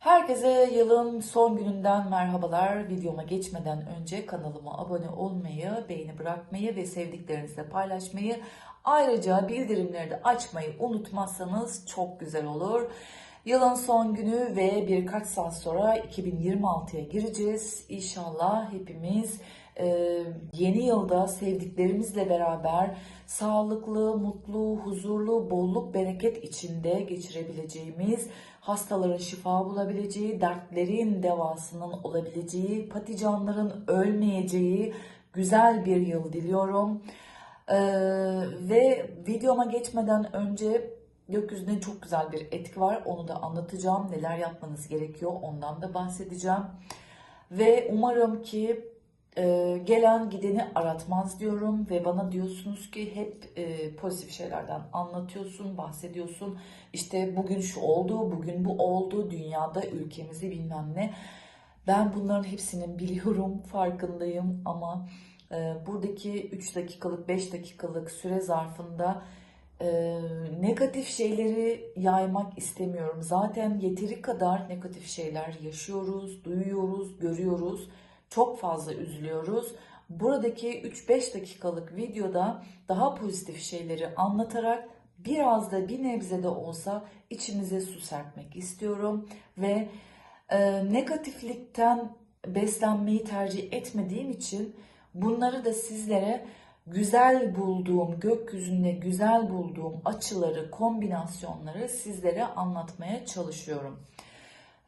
Herkese yılın son gününden merhabalar. Videoma geçmeden önce kanalıma abone olmayı, beğeni bırakmayı ve sevdiklerinizle paylaşmayı, ayrıca bildirimleri de açmayı unutmazsanız çok güzel olur. Yılın son günü ve birkaç saat sonra 2026'ya gireceğiz. İnşallah hepimiz yeni yılda sevdiklerimizle beraber sağlıklı, mutlu, huzurlu, bolluk, bereket içinde geçirebileceğimiz, hastaların şifa bulabileceği, dertlerin devasının olabileceği, paticanların ölmeyeceği güzel bir yıl diliyorum. Ee, ve videoma geçmeden önce gökyüzünde çok güzel bir etki var. Onu da anlatacağım. Neler yapmanız gerekiyor ondan da bahsedeceğim. Ve umarım ki e, gelen gideni aratmaz diyorum ve bana diyorsunuz ki hep e, pozitif şeylerden anlatıyorsun, bahsediyorsun. İşte bugün şu oldu, bugün bu oldu, dünyada, ülkemizi bilmem ne. Ben bunların hepsinin biliyorum, farkındayım ama e, buradaki 3 dakikalık, 5 dakikalık süre zarfında e, negatif şeyleri yaymak istemiyorum. Zaten yeteri kadar negatif şeyler yaşıyoruz, duyuyoruz, görüyoruz. Çok fazla üzülüyoruz. Buradaki 3-5 dakikalık videoda daha pozitif şeyleri anlatarak biraz da bir nebze de olsa içimize su serpmek istiyorum ve e, negatiflikten beslenmeyi tercih etmediğim için bunları da sizlere güzel bulduğum, gökyüzünde güzel bulduğum açıları, kombinasyonları sizlere anlatmaya çalışıyorum.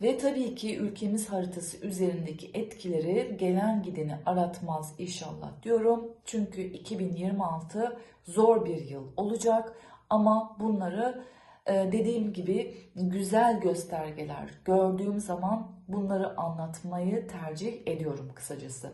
Ve tabii ki ülkemiz haritası üzerindeki etkileri gelen gideni aratmaz inşallah diyorum. Çünkü 2026 zor bir yıl olacak ama bunları e, dediğim gibi güzel göstergeler gördüğüm zaman bunları anlatmayı tercih ediyorum kısacası.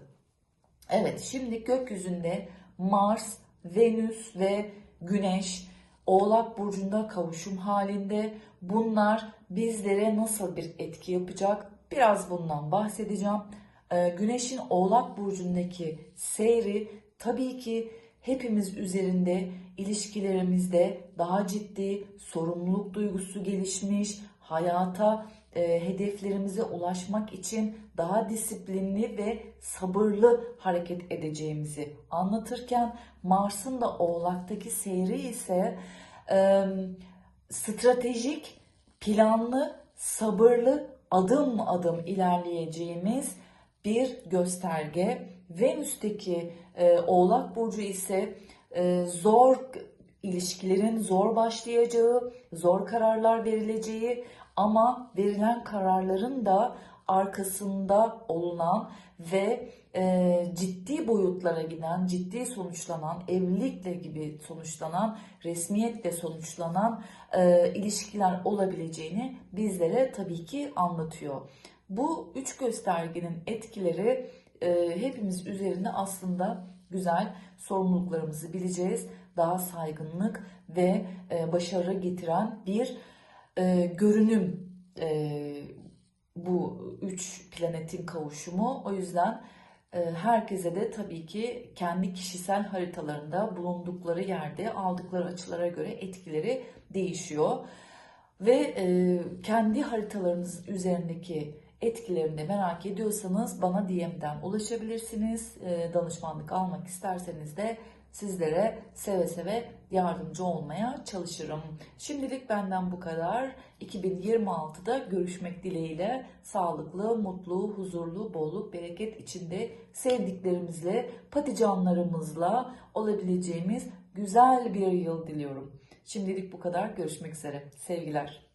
Evet şimdi gökyüzünde Mars, Venüs ve Güneş Oğlak Burcu'nda kavuşum halinde. Bunlar bizlere nasıl bir etki yapacak? Biraz bundan bahsedeceğim. Ee, Güneş'in Oğlak Burcu'ndaki seyri tabii ki hepimiz üzerinde ilişkilerimizde daha ciddi sorumluluk duygusu gelişmiş, hayata e, hedeflerimize ulaşmak için daha disiplinli ve sabırlı hareket edeceğimizi anlatırken Mars'ın da Oğlak'taki seyri ise e, stratejik, planlı, sabırlı adım adım ilerleyeceğimiz bir gösterge. Venüs'teki e, Oğlak Burcu ise e, zor ilişkilerin zor başlayacağı, zor kararlar verileceği ama verilen kararların da arkasında olunan ve e, ciddi boyutlara giden, ciddi sonuçlanan, evlilikle gibi sonuçlanan, resmiyetle sonuçlanan e, ilişkiler olabileceğini bizlere tabii ki anlatıyor. Bu üç göstergenin etkileri e, hepimiz üzerinde aslında güzel sorumluluklarımızı bileceğiz. Daha saygınlık ve e, başarı getiren bir e, görünüm e, bu üç planetin kavuşumu. O yüzden e, herkese de tabii ki kendi kişisel haritalarında bulundukları yerde aldıkları açılara göre etkileri değişiyor. Ve e, kendi haritalarınız üzerindeki etkilerini merak ediyorsanız bana DM'den ulaşabilirsiniz. E, danışmanlık almak isterseniz de sizlere seve seve yardımcı olmaya çalışırım. Şimdilik benden bu kadar. 2026'da görüşmek dileğiyle sağlıklı, mutlu, huzurlu, bolluk, bereket içinde sevdiklerimizle, paticanlarımızla olabileceğimiz güzel bir yıl diliyorum. Şimdilik bu kadar. Görüşmek üzere. Sevgiler.